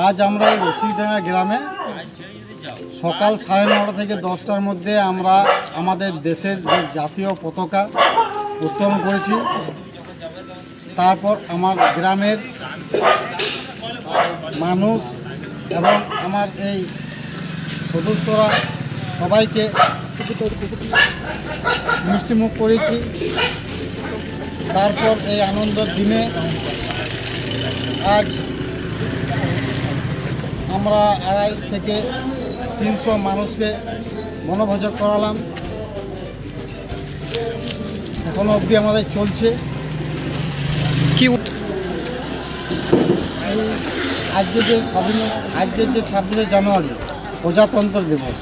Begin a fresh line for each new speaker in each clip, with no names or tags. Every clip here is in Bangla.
আজ আমরা এই রসিকডাঙ্গা গ্রামে সকাল সাড়ে নটা থেকে দশটার মধ্যে আমরা আমাদের দেশের যে জাতীয় পতাকা উত্তোলন করেছি। তারপর আমার গ্রামের মানুষ এবং আমার এই সদস্যরা সবাইকে মিষ্টিমুখ করেছি। তারপর এই আনন্দের দিনে আজ আমরা আড়াই থেকে তিনশো মানুষকে বনভোজন করালাম। এখনও অবধি আমাদের চলছে।
কি
আজকে যে স্বাধীন আজকের যে ছাব্বিশে জানুয়ারি প্রজাতন্ত্র দিবস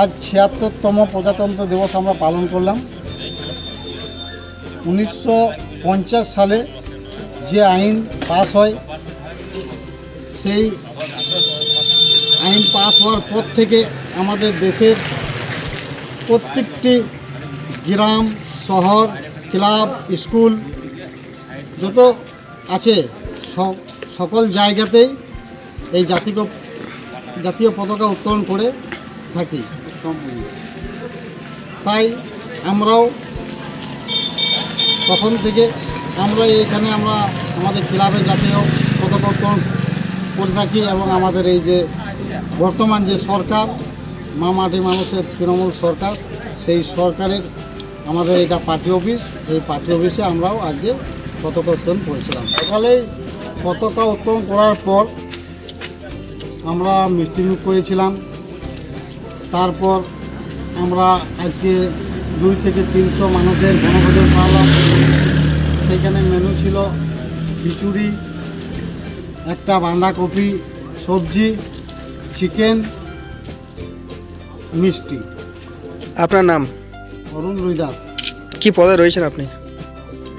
আজ ছিয়াত্তরতম প্রজাতন্ত্র দিবস আমরা পালন করলাম। উনিশশো পঞ্চাশ সালে যে আইন পাস হয় সেই আইন পাস হওয়ার পর থেকে আমাদের দেশের প্রত্যেকটি গ্রাম, শহর, ক্লাব, স্কুল যত আছে সকল জায়গাতেই এই জাতীয় জাতীয় পতাকা উত্তোলন করে থাকি। তাই আমরাও তখন থেকে আমরা এখানে আমরা আমাদের ক্লাবে জাতীয় পতাকা উত্তোলন করে থাকি এবং আমাদের এই যে বর্তমান যে সরকার, মা মাটি মানুষের তৃণমূল সরকার, সেই সরকারের আমাদের এটা পার্টি অফিস এই পার্টি অফিসে আমরাও আজকে পতাকা উত্তোলন করেছিলাম। সকালেই পতাকা উত্তোলন করার পর আমরা মিষ্টিমুখ করেছিলাম। তারপর আমরা আজকে দুই থেকে তিনশো মানুষের বনভোজন খাওয়ালাম সেখানে মেনু ছিল খিচুড়ি একটা বাঁধাকপি সবজি চিকেন মিষ্টি।
আপনার নাম?
অরুণ রুইদাস।
কি পদে রয়েছেন আপনি?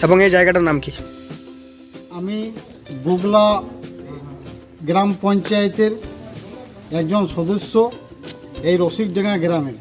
এবং এই জায়গাটার নাম কি?
আমি গুগলা গ্রাম পঞ্চায়েতের একজন সদস্য এই রসিকডাঙ্গা গ্রামের।